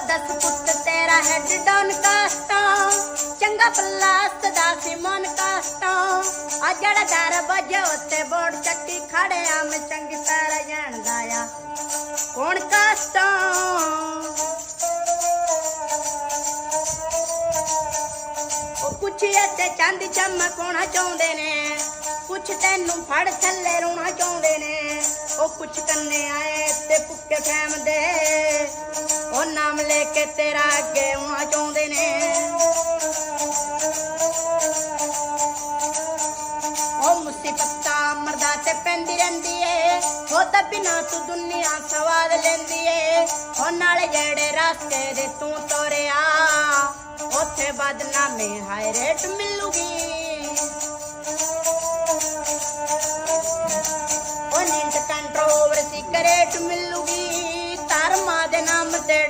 ਦਸ ਪੁੱਤ, ਤੇਰਾ ਹੈਡ ਡਾਊਨ ਕਾਸਟਾਂ। ਚੰਗਾ ਪੱਲਾ ਸਦਾ ਸੀ ਮਨ ਕਾਸਟਾਂ। ਆ ਜਿਹੜਾ ਦਰ ਵੱਜੇ, ਉੱਤੇ ਬੋੜ ਚੱਕੀ ਖੜਿਆ, ਮੈਂ ਚੰਗੀ ਤਰ੍ਹਾਂ ਜਾਣਦਾ ਆ। ਕੌਣ ਕਾਸਟਾਂ? ਉਹ ਕੁਛ ਇੱਥੇ ਚੰਦ ਚਮਕਾਉਣਾ ਚਾਹੁੰਦੇ ਨੇ। ਕੁਛ ਤੈਨੂੰ ਫੜ ਥੱਲੇ ਰੋਣਾ ਚਾਹੁੰਦੇ ਨੇ। ਉਹ ਕੁਛ ਕੰਨੇ ਆਏ ਤੇ ਪੁੱਕੇ ਫੈਮਦੇ ਉਹ ਨਾਮ ਲੈ ਕੇ ਤੇਰਾ ਅੱਗੇ ਆਉਣਾ ਚਾਹੁੰਦੇ ਨੇ। ਉਹ ਮੁਸੀਬਤਾਂ ਮਰਦਾ ਤੇ ਪੈਂਦੀ ਰਹਿੰਦੀ ਏ। ਉਹ ਤਾਂ ਬਿਨਾ ਤੂੰ ਦੁਨੀਆ ਸਵਾਦ ਲੈਂਦੀ ਏ। ਉਹ ਨਾਲ ਜਿਹੜੇ ਰਸਤੇ ਦੇ ਤੂੰ ਤੋਰਿਆ, ਉੱਥੇ ਬਦਨਾਮੀ ਹਾਈ ਰੇਟ ਮਿਲੂਗੀ। ਉਹ ਨੀਂਦ ਕੰਟਰੋਵਰਸੀ ਕਰੇਟ ਮਿਲੂਗੀ ਧਰਮਾਂ ਦੇ ਨਾਮ ਤੇ